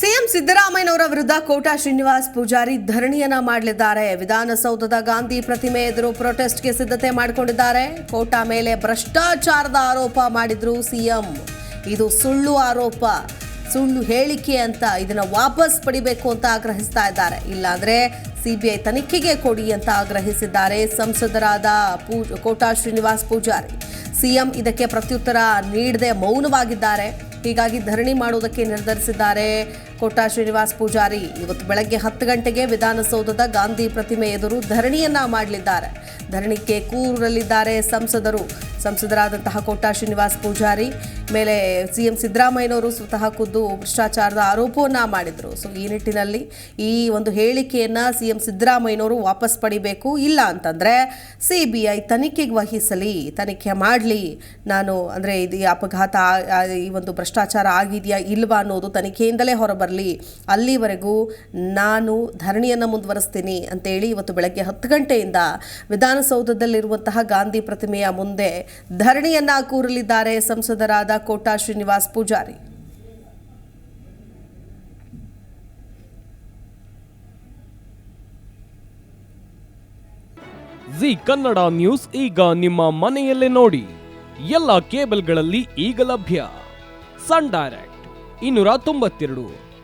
CM ಸಿದ್ದರಾಮಯ್ಯನವರ ವಿರುದ್ಧ ಕೋಟಾ ಶ್ರೀನಿವಾಸ್ ಪೂಜಾರಿ ಧರಣಿಯನ್ನ ಮಾಡಲಿದ್ದಾರೆ. ವಿಧಾನಸೌಧದ ಗಾಂಧಿ ಪ್ರತಿಮೆ ಎದುರು ಪ್ರೊಟೆಸ್ಟ್ಗೆ ಸಿದ್ಧತೆ ಮಾಡಿಕೊಂಡಿದ್ದಾರೆ. ಕೋಟಾ ಮೇಲೆ ಭ್ರಷ್ಟಾಚಾರದ ಆರೋಪ ಮಾಡಿದ್ರು ಸಿಎಂ. ಇದು ಸುಳ್ಳು ಆರೋಪ, ಸುಳ್ಳು ಹೇಳಿಕೆ ಅಂತ ಇದನ್ನ ವಾಪಸ್ ಪಡಿಬೇಕು ಅಂತ ಆಗ್ರಹಿಸ್ತಾ ಇದ್ದಾರೆ. ಇಲ್ಲಾಂದ್ರೆ ಸಿಬಿಐ ತನಿಖೆಗೆ ಕೊಡಿ ಅಂತ ಆಗ್ರಹಿಸಿದ್ದಾರೆ ಸಂಸದರಾದ ಪೂ, ಕೋಟಾ ಶ್ರೀನಿವಾಸ್ ಪೂಜಾರಿ. ಸಿಎಂ ಇದಕ್ಕೆ ಪ್ರತ್ಯುತ್ತರ ನೀಡದೆ ಮೌನವಾಗಿದ್ದಾರೆ. ಹೀಗಾಗಿ ಧರಣಿ ಮಾಡುವುದಕ್ಕೆ ನಿರ್ಧರಿಸಿದ್ದಾರೆ. ಕೋಟಾ ಶ್ರೀನಿವಾಸ್ ಪೂಜಾರಿ ಇವತ್ತು ಬೆಳಗ್ಗೆ ಹತ್ತು ಗಂಟೆಗೆ ವಿಧಾನಸೌಧದ ಗಾಂಧಿ ಪ್ರತಿಮೆ ಎದುರು ಧರಣಿಯನ್ನ ಮಾಡಲಿದ್ದಾರೆ. ಧರಣಿಗೆ ಕೂರಲಿದ್ದಾರೆ ಸಂಸದರು. ಸಂಸದರಾದಂತಹ ಕೋಟಾ ಶ್ರೀನಿವಾಸ್ ಪೂಜಾರಿ, ಮೇಲೆ ಸಿಎಂ ಸಿದ್ದರಾಮಯ್ಯನವರು ಸ್ವತಃ ಖುದ್ದು ಭ್ರಷ್ಟಾಚಾರದ ಆರೋಪವನ್ನು ಮಾಡಿದರು. ಸೊ, ಈ ನಿಟ್ಟಿನಲ್ಲಿ ಈ ಒಂದು ಹೇಳಿಕೆಯನ್ನ ಸಿಎಂ ಸಿದ್ದರಾಮಯ್ಯನವರು ವಾಪಸ್ ಪಡಿಬೇಕು, ಇಲ್ಲ ಅಂತಂದ್ರೆ ಸಿಬಿಐ ತನಿಖೆಗೆ ವಹಿಸಲಿ, ತನಿಖೆ ಮಾಡಲಿ. ನಾನು ಅಂದರೆ ಇದು ಅಪಘಾತ ಈ ಒಂದು ಭ್ರಷ್ಟಾಚಾರ ಆಗಿದೆಯಾ, ಇಲ್ವಾ ಅನ್ನೋದು ತನಿಖೆಯಿಂದಲೇ ಹೊರಬರಲಿ ಅಲ್ಲಿವರೆಗೂ ನಾನು ಧರಣಿಯನ್ನು ಮುಂದುವರಿಸ್ತೀನಿ ಅಂತೇಳಿ ಇವತ್ತು ಬೆಳಗ್ಗೆ ಹತ್ತು ಗಂಟೆಯಿಂದ ವಿಧಾನಸೌಧದಲ್ಲಿರುವಂತಹ ಗಾಂಧಿ ಪ್ರತಿಮೆಯ ಮುಂದೆ ಧರಣಿಯನ್ನ ಕೂರಲಿದ್ದಾರೆ ಸಂಸದರಾದ ಕೋಟಾ ಶ್ರೀನಿವಾಸ್ ಪೂಜಾರಿ. ಜಿ ಕನ್ನಡ ನ್ಯೂಸ್ ಈಗ ನಿಮ್ಮ ಮನೆಯಲ್ಲೇ ನೋಡಿ. ಎಲ್ಲ ಕೇಬಲ್ಗಳಲ್ಲಿ ಈಗ ಲಭ್ಯ. ಸನ್ ಡೈರೆಕ್ಟ್, ಇನ್ನೂರ ತೊಂಬತ್ತೆರಡು.